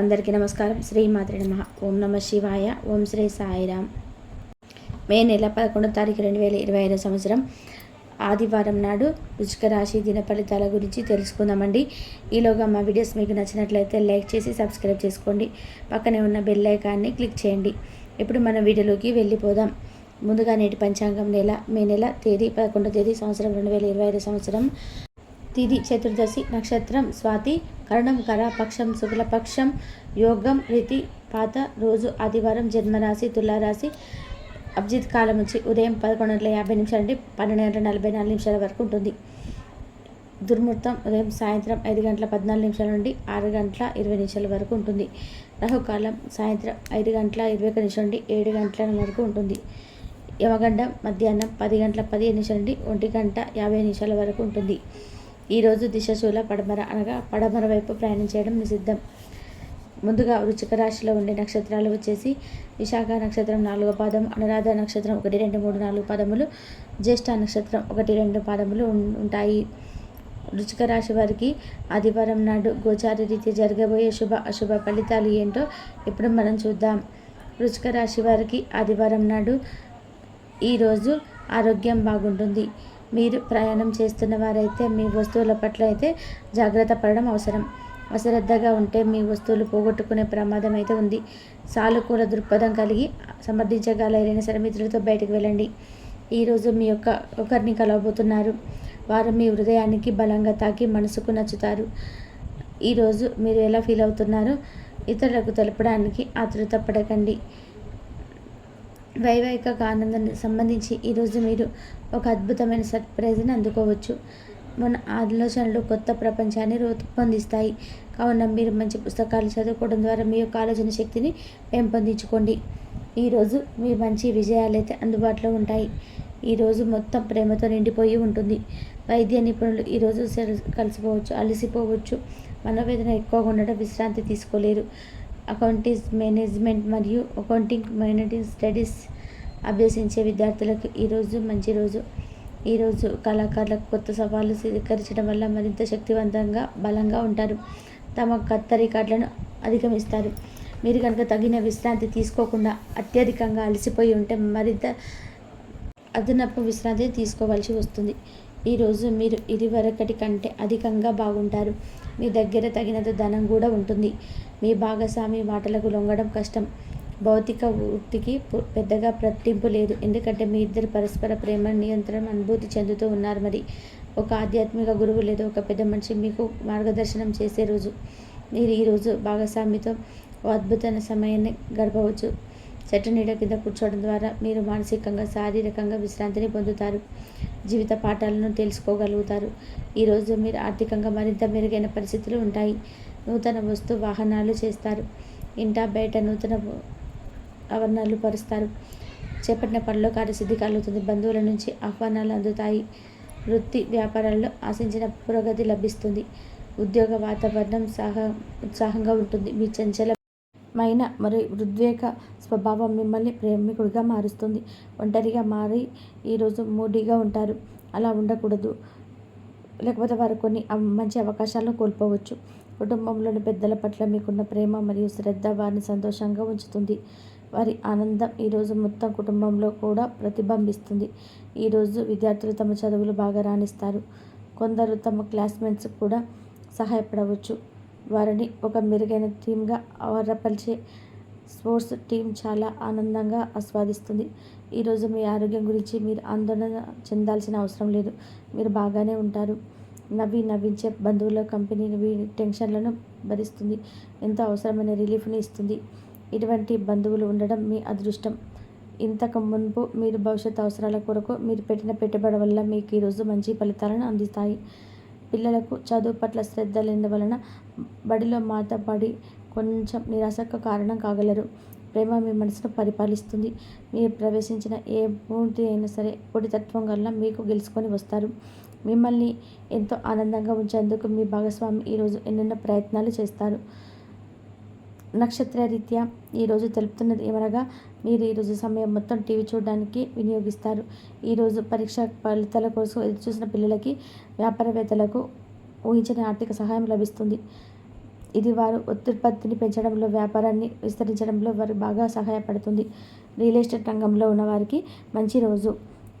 అందరికీ నమస్కారం. శ్రీ మాత్రి నమ. ఓం నమ శివాయ. ఓం శ్రీ సాయిరామ్ మే నెల పదకొండో తారీఖు రెండు వేల ఇరవై ఐదో సంవత్సరం. ఆదివారం నాడు రుచిక రాశి దిన ఫలితాల గురించి తెలుసుకుందామండి. ఈలోగా మా వీడియోస్ మీకు నచ్చినట్లయితే లైక్ చేసి సబ్స్క్రైబ్ చేసుకోండి. పక్కనే ఉన్న బెల్ ఐకాన్ని క్లిక్ చేయండి. ఇప్పుడు మన వీడియోలోకి వెళ్ళిపోదాం. ముందుగా నేటి పంచాంగం నెల. మే నెల తేదీ పదకొండో తేదీ సంవత్సరం రెండు వేల ఇరవై ఐదు సంవత్సరం. తిది చతుర్దశి నక్షత్రం స్వాతి కరణం కర పక్షం శుక్లపక్షం యోగం రీతి పాత రోజు ఆదివారం జన్మరాశి తులారాశి అభిజిత్ కాలం నుంచి ఉదయం పదకొండు గంటల యాభై నిమిషాల నుండి పన్నెండు గంటల నలభై నాలుగు నిమిషాల వరకు ఉంటుంది. దుర్ముహూర్తం ఉదయం సాయంత్రం ఐదు గంటల పద్నాలుగు నిమిషాల నుండి ఆరు గంటల ఇరవై నిమిషాల వరకు ఉంటుంది. రాహుకాలం సాయంత్రం ఐదు గంటల ఇరవై ఒక నిమిషాల నుండి ఏడు గంటల వరకు ఉంటుంది. యమగండం మధ్యాహ్నం పది గంటల పదిహేను నిమిషాల నుండి ఒంటి గంట యాభై నిమిషాల వరకు ఉంటుంది. ఈరోజు దిశశూల పడమర అనగా పడమర వైపు ప్రయాణం చేయడం నిషిద్ధం. ముందుగా వృచ్చిక రాశిలో ఉండే నక్షత్రాలు వచ్చేసి విశాఖ నక్షత్రం నాలుగో పాదం అనురాధ నక్షత్రం ఒకటి రెండు మూడు నాలుగు పాదములు జ్యేష్ఠ నక్షత్రం ఒకటి రెండు పాదములు ఉంటాయి. వృచ్చిక రాశి వారికి ఆదివారం నాడు గోచార రీతి జరగబోయే శుభ అశుభ ఫలితాలు ఏంటో ఇప్పుడు మనం చూద్దాం. వృచ్చిక రాశి వారికి ఆదివారం నాడు ఈరోజు ఆరోగ్యం బాగుంటుంది. మీరు ప్రయాణం చేస్తున్న వారైతే మీ వస్తువుల పట్ల అయితే జాగ్రత్త పడడం అవసరం. అశ్రద్ధగా ఉంటే మీ వస్తువులు పోగొట్టుకునే ప్రమాదం అయితే ఉంది. సానుకూల దృక్పథం కలిగి సమర్థించగలరైన సరే మిత్రులతో బయటకు వెళ్ళండి. ఈరోజు మీ యొక్క ఒకరిని కలవబోతున్నారు. వారు మీ హృదయానికి బలంగా తాకి మనసుకు నచ్చుతారు. ఈరోజు మీరు ఎలా ఫీల్ అవుతున్నారో? ఇతరులకు తెలపడానికి ఆతృత పడకండి. వైవాహిక ఆనందం సంబంధించి ఈరోజు మీరు ఒక అద్భుతమైన సర్ప్రైజ్ని అందుకోవచ్చు. మన ఆలోచనలు కొత్త ప్రపంచాన్ని రూపొందిస్తాయి. కావున మీరు మంచి పుస్తకాలు చదువుకోవడం ద్వారా మీ యొక్క ఆలోచన శక్తిని పెంపొందించుకోండి. ఈరోజు మీ మంచి విజయాలు అయితే అందుబాటులో ఉంటాయి. ఈరోజు మొత్తం ప్రేమతో నిండిపోయి ఉంటుంది. వైద్య నిపుణులు ఈరోజు కలిసిపోవచ్చు అలసిపోవచ్చు. మనోవేదన ఎక్కువగా ఉండడం విశ్రాంతి తీసుకోలేరు. అకౌంటింగ్ మేనేజ్మెంట్ మరియు అకౌంటింగ్ మేనేజింగ్ స్టడీస్ అభ్యసించే విద్యార్థులకు ఈరోజు మంచి రోజు. ఈరోజు కళాకారులకు కొత్త సవాళ్ళు స్వీకరించడం వల్ల మరింత శక్తివంతంగా బలంగా ఉంటారు. తమ కొత్త రికార్డులను అధిగమిస్తారు. మీరు కనుక తగిన విశ్రాంతి తీసుకోకుండా అత్యధికంగా అలసిపోయి ఉంటే మరింత అదనపు విశ్రాంతి తీసుకోవాల్సి వస్తుంది. ఈరోజు మీరు ఇదివరకటి కంటే అధికంగా బాగుంటారు. మీ దగ్గర తగినంత ధనం కూడా ఉంటుంది. మీ భాగస్వామి మాటలకు లొంగడం కష్టం. భౌతిక వృత్తికి పెద్దగా పట్టింపు లేదు. ఎందుకంటే మీ ఇద్దరు పరస్పర ప్రేమ నియంత్రణ అనుభూతి చెందుతూ ఉన్నారు మరి. ఒక ఆధ్యాత్మిక గురువు లేదా ఒక పెద్ద మనిషి మీకు మార్గదర్శనం చేసే రోజు. మీరు ఈరోజు భాగస్వామితో అద్భుతమైన సమయాన్ని గడపవచ్చు. చెట్టు నీడ కింద కూర్చోవడం ద్వారా మీరు మానసికంగా శారీరకంగా విశ్రాంతిని పొందుతారు. జీవిత పాఠాలను తెలుసుకోగలుగుతారు. ఈరోజు మీరు ఆర్థికంగా మరింత మెరుగైన పరిస్థితులు ఉంటాయి. నూతన వస్తు వాహనాలు చేస్తారు. ఇంట బయట నూతన ఆవరణాలు పరుస్తారు. చేపట్టిన పనిలో కార్యసిద్ధి కలుగుతుంది. బంధువుల నుంచి ఆహ్వానాలు అందుతాయి. వృత్తి వ్యాపారాల్లో ఆశించిన పురోగతి లభిస్తుంది. ఉద్యోగ వాతావరణం సహ ఉత్సాహంగా ఉంటుంది. మీ చంచలమైన మరియు ఉద్వేగ స్వభావం మిమ్మల్ని ప్రేమికుడిగా మారుస్తుంది. ఒంటరిగా మారి ఈరోజు మూడీగా ఉంటారు. అలా ఉండకూడదు. లేకపోతే వారు కొన్ని మంచి అవకాశాలను కోల్పోవచ్చు. కుటుంబంలోని పెద్దల పట్ల మీకున్న ప్రేమ మరియు శ్రద్ధ వారిని సంతోషంగా ఉంచుతుంది. వారి ఆనందం ఈరోజు మొత్తం కుటుంబంలో కూడా ప్రతిబింబిస్తుంది. ఈరోజు విద్యార్థులు తమ చదువులు బాగా రాణిస్తారు. కొందరు తమ క్లాస్మేట్స్ కూడా సహాయపడవచ్చు. వారిని ఒక మెరుగైన టీమ్గా అవరపరిచే స్పోర్ట్స్ టీం చాలా ఆనందంగా ఆస్వాదిస్తుంది. ఈరోజు మీ ఆరోగ్యం గురించి మీరు ఆందోళన చెందాల్సిన అవసరం లేదు. మీరు బాగానే ఉంటారు. నవ్వి నవ్వించే బంధువుల కంపెనీ మీ టెన్షన్లను భరిస్తుంది ఎంతో అవసరమైన రిలీఫ్ని ఇస్తుంది. ఇటువంటి బంధువులు ఉండడం మీ అదృష్టం. ఇంతకు మున్పు మీరు భవిష్యత్ అవసరాల కొరకు మీరు పెట్టిన పెట్టుబడి వల్ల మీకు ఈరోజు మంచి ఫలితాలను అందిస్తాయి. పిల్లలకు చదువు పట్ల శ్రద్ధ లేని వలన బడిలో మాట పడి కొంచెం నిరాశకు కారణం కాగలరు. ప్రేమ మీ మనసును పరిపాలిస్తుంది. మీరు ప్రవేశించిన ఏ పూర్తి అయినా సరే పొడితత్వం వల్ల మీకు గెలుచుకొని వస్తారు. మిమ్మల్ని ఎంతో ఆనందంగా ఉంచేందుకు మీ భాగస్వామి ఈరోజు ఎన్నెన్నో ప్రయత్నాలు చేస్తారు. నక్షత్ర రీత్యా ఈరోజు తెలుపుతున్నది ఏమనగా మీరు ఈరోజు సమయం మొత్తం టీవీ చూడడానికి వినియోగిస్తారు. ఈరోజు పరీక్ష ఫలితాల కోసం ఎదురుచూసిన పిల్లలకి వ్యాపారవేత్తలకు ఊహించని ఆర్థిక సహాయం లభిస్తుంది. ఇది వారు ఉత్పత్తిని పెంచడంలో వ్యాపారాన్ని విస్తరించడంలో వారు బాగా సహాయపడుతుంది. రియల్ ఎస్టేట్ రంగంలో ఉన్నవారికి మంచి రోజు.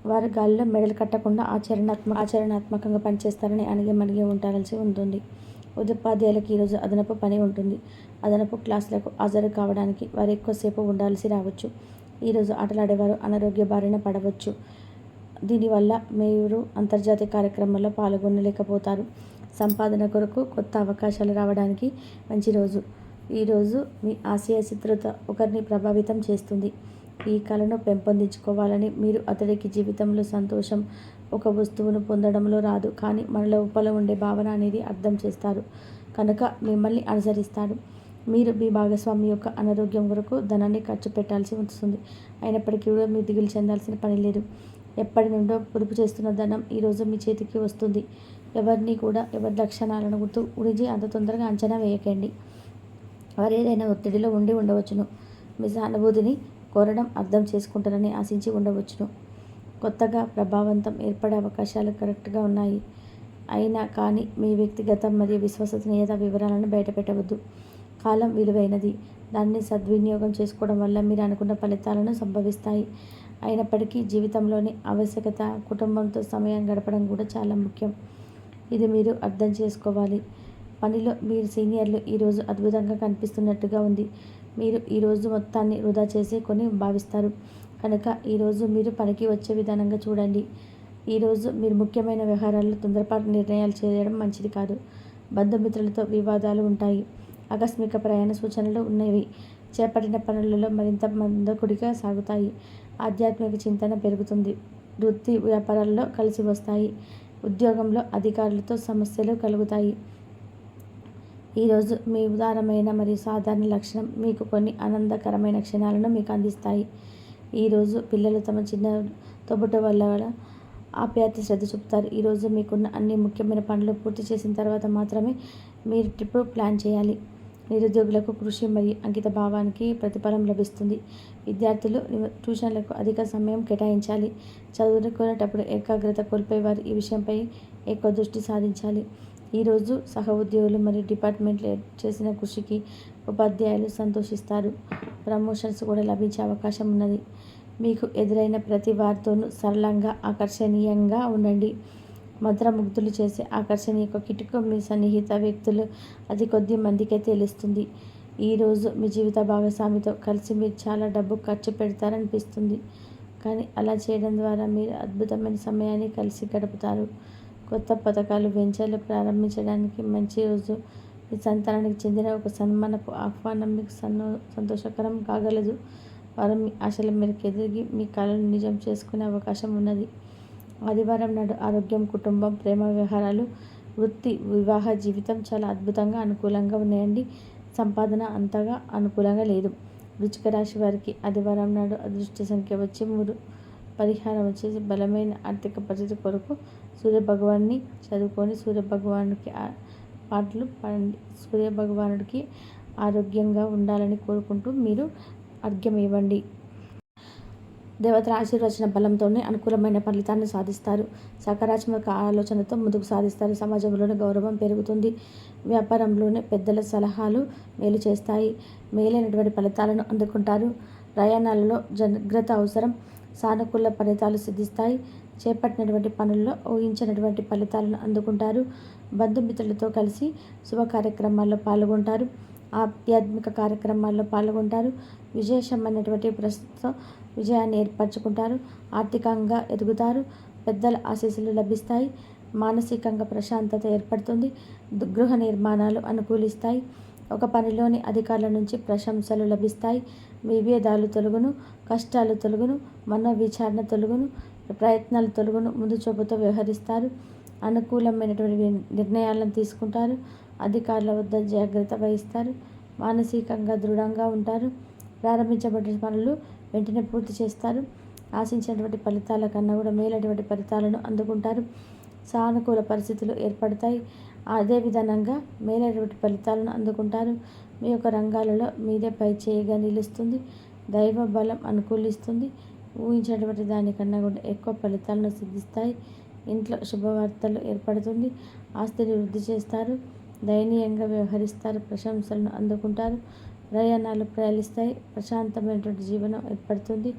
వారి గాలిలో మెడలు కట్టకుండా ఆచరణాత్మక ఆచరణాత్మకంగా పనిచేస్తారని అణిగి మణిగి ఉండాల్సి ఉంటుంది. ఉపాధ్యాయులకు ఈరోజు అదనపు పని ఉంటుంది. అదనపు క్లాసులకు హాజరు కావడానికి వారు ఎక్కువసేపు ఉండాల్సి రావచ్చు. ఈరోజు ఆటలాడేవారు అనారోగ్య బారిన పడవచ్చు. దీనివల్ల మీరు అంతర్జాతీయ కార్యక్రమాల్లో పాల్గొనలేకపోతారు. సంపాదన కొరకు కొత్త అవకాశాలు రావడానికి మంచి రోజు. ఈరోజు మీ ఆశయ చిత్రత ఒకరిని ప్రభావితం చేస్తుంది. ఈ కళను పెంపొందించుకోవాలని మీరు అతడికి జీవితంలో సంతోషం ఒక వస్తువును పొందడంలో రాదు. కానీ మన లోపల ఉండే భావన అనేది అర్థం చేస్తారు. కనుక మిమ్మల్ని అనుసరిస్తాడు. మీరు మీ భాగస్వామి యొక్క అనారోగ్యం కొరకు ధనాన్ని ఖర్చు పెట్టాల్సి వస్తుంది. అయినప్పటికీ కూడా మీరు దిగులు చెందాల్సిన పని లేదు. ఎప్పటి నుండో పొదుపు చేస్తున్న ధనం ఈరోజు మీ చేతికి వస్తుంది. ఎవరిని కూడా ఎవరి లక్షణాలను గుర్తు గురించి అంత తొందరగా అంచనా వేయకండి. వారు ఏదైనా ఒత్తిడిలో ఉండి ఉండవచ్చును. మీ సానుభూతిని కోరడం అర్థం చేసుకుంటారని ఆశించి ఉండవచ్చును. కొత్తగా ప్రభావంతం ఏర్పడే అవకాశాలు కరెక్ట్గా ఉన్నాయి. అయినా కానీ మీ వ్యక్తిగత మరియు విశ్వసనీయత వివరాలను బయటపెట్టవద్దు. కాలం విలువైనది. దాన్ని సద్వినియోగం చేసుకోవడం వల్ల మీరు అనుకున్న ఫలితాలను సంభవిస్తాయి. అయినప్పటికీ జీవితంలోని ఆవశ్యకత కుటుంబంతో సమయం గడపడం కూడా చాలా ముఖ్యం. ఇది మీరు అర్థం చేసుకోవాలి. పనిలో మీరు సీనియర్లు ఈరోజు అద్భుతంగా కనిపిస్తున్నట్టుగా ఉంది. మీరు ఈరోజు మొత్తాన్ని వృధా చేసి కొని భావిస్తారు. కనుక ఈరోజు మీరు పనికి వచ్చే విధానంగా చూడండి. ఈరోజు మీరు ముఖ్యమైన వ్యవహారాల్లో తొందరపాటు నిర్ణయాలు చేయడం మంచిది కాదు. బంధుమిత్రులతో వివాదాలు ఉంటాయి. ఆకస్మిక ప్రయాణ సూచనలు ఉన్నవి. చేపట్టిన పనులలో మరింత మందకుడిగా సాగుతాయి. ఆధ్యాత్మిక చింతన పెరుగుతుంది. వృత్తి వ్యాపారాల్లో కలిసి వస్తాయి. ఉద్యోగంలో అధికారులతో సమస్యలు కలుగుతాయి. ఈరోజు మీ ఉదారమైన మరియు సాధారణ లక్షణం మీకు కొన్ని ఆనందకరమైన క్షణాలను మీకు అందిస్తాయి. ఈరోజు పిల్లలు తమ చిన్న తొబుట వల్ల ఆప్యాయత శ్రద్ధ చూపుతారు. ఈరోజు మీకున్న అన్ని ముఖ్యమైన పనులు పూర్తి చేసిన తర్వాత మాత్రమే మీరు ట్రిప్ ప్లాన్ చేయాలి. నిరుద్యోగులకు కృషి మరియు అంకిత భావానికి ప్రతిఫలం లభిస్తుంది. విద్యార్థులు ట్యూషన్లకు అధిక సమయం కేటాయించాలి. చదువుకునేటప్పుడు ఏకాగ్రత కోల్పోయేవారు ఈ విషయంపై ఎక్కువ దృష్టి సాధించాలి ఈరోజు సహ ఉద్యోగులు మరియు డిపార్ట్మెంట్లు చేసిన కృషికి ఉపాధ్యాయులు సంతోషిస్తారు. ప్రమోషన్స్ కూడా లభించే అవకాశం ఉన్నది. మీకు ఎదురైన ప్రతి వారితోనూ సరళంగా ఆకర్షణీయంగా ఉండండి. మంత్రముగ్ధులు చేసే ఆకర్షణీయ కిటుకు మీ సన్నిహిత వ్యక్తులు అది కొద్ది మందికే తెలుస్తుంది. ఈరోజు మీ జీవిత భాగస్వామితో కలిసి మీరు చాలా డబ్బు ఖర్చు పెడతారనిపిస్తుంది. కానీ అలా చేయడం ద్వారా మీరు అద్భుతమైన సమయాన్ని కలిసి గడుపుతారు. కొత్త పథకాలు వెంచర్లు ప్రారంభించడానికి మంచి రోజు. మీ సంతానానికి చెందిన ఒక సన్మానపు ఆహ్వానం మీకు సన్నో సంతోషకరం కాగలదు. వారు మీ ఆశల మేరకు ఎదిగి మీ కళను నిజం చేసుకునే అవకాశం ఉన్నది. ఆదివారం నాడు ఆరోగ్యం కుటుంబం ప్రేమ వ్యవహారాలు వృత్తి వివాహ జీవితం చాలా అద్భుతంగా అనుకూలంగా ఉన్నాయండి. సంపాదన అంతగా అనుకూలంగా లేదు. వృచ్చిక రాశి వారికి ఆదివారం నాడు అదృష్ట సంఖ్య వచ్చి మూడు. పరిహారం వచ్చేసి బలమైన ఆర్థిక పరిస్థితి కొరకు సూర్య భగవాన్ని చదువుకొని సూర్యభగవానుడికి పాటలు పాడండి. సూర్యభగవానుడికి ఆరోగ్యంగా ఉండాలని కోరుకుంటూ మీరు అర్ఘ్యం ఇవ్వండి. దేవతల ఆశీర్వచన బలంతోనే అనుకూలమైన ఫలితాన్ని సాధిస్తారు. సకారాత్మక ఆలోచనతో ముందుకు సాధిస్తారు. సమాజంలోని గౌరవం పెరుగుతుంది. వ్యాపారంలోనే పెద్దల సలహాలు మేలు చేస్తాయి. మేలైనటువంటి ఫలితాలను అందుకుంటారు. ప్రయాణాలలో జాగ్రత్త అవసరం. సానుకూల ఫలితాలు సిద్ధిస్తాయి. చేపట్టినటువంటి పనుల్లో ఊహించినటువంటి ఫలితాలను అందుకుంటారు. బంధుమిత్రులతో కలిసి శుభ కార్యక్రమాల్లో పాల్గొంటారు. ఆధ్యాత్మిక కార్యక్రమాల్లో పాల్గొంటారు. విశేషమైనటువంటి ప్రస్తుతం విజయాన్ని ఏర్పరచుకుంటారు. ఆర్థికంగా ఎదుగుతారు. పెద్దల ఆశీస్సులు లభిస్తాయి. మానసికంగా ప్రశాంతత ఏర్పడుతుంది. గృహ నిర్మాణాలు అనుకూలిస్తాయి. ఒక పనిలోని అధికారుల నుంచి ప్రశంసలు లభిస్తాయి. విభేదాలు తొలుగును కష్టాలు తొలుగును మనోవిచారణ విచారణ ప్రయత్నాలు తొలగను ముందు చూపుతో వ్యవహరిస్తారు. అనుకూలమైనటువంటి నిర్ణయాలను తీసుకుంటారు. అధికారుల వద్ద జాగ్రత్త వహిస్తారు. మానసికంగా దృఢంగా ఉంటారు. ప్రారంభించబడిన పనులు వెంటనే పూర్తి చేస్తారు. ఆశించినటువంటి ఫలితాల కన్నా కూడా మేలటువంటి ఫలితాలను అందుకుంటారు. సానుకూల పరిస్థితులు ఏర్పడతాయి. అదే విధానంగా మేలైనటువంటి ఫలితాలను అందుకుంటారు. మీ యొక్క రంగాలలో మీదే పై చేయగా నిలుస్తుంది. దైవ బలం అనుకూలిస్తుంది. ఊహించినటువంటి దానికన్నా కూడా ఎక్కువ ఫలితాలను సిద్ధిస్తాయి. ఇంట్లో శుభవార్తలు ఏర్పడుతుంది. ఆస్తిని వృద్ధి చేస్తారు. దయనీయంగా వ్యవహరిస్తారు. ప్రశంసలను అందుకుంటారు. ప్రయాణాలు ప్రయాణిస్తాయి. ప్రశాంతమైనటువంటి జీవనం ఏర్పడుతుంది.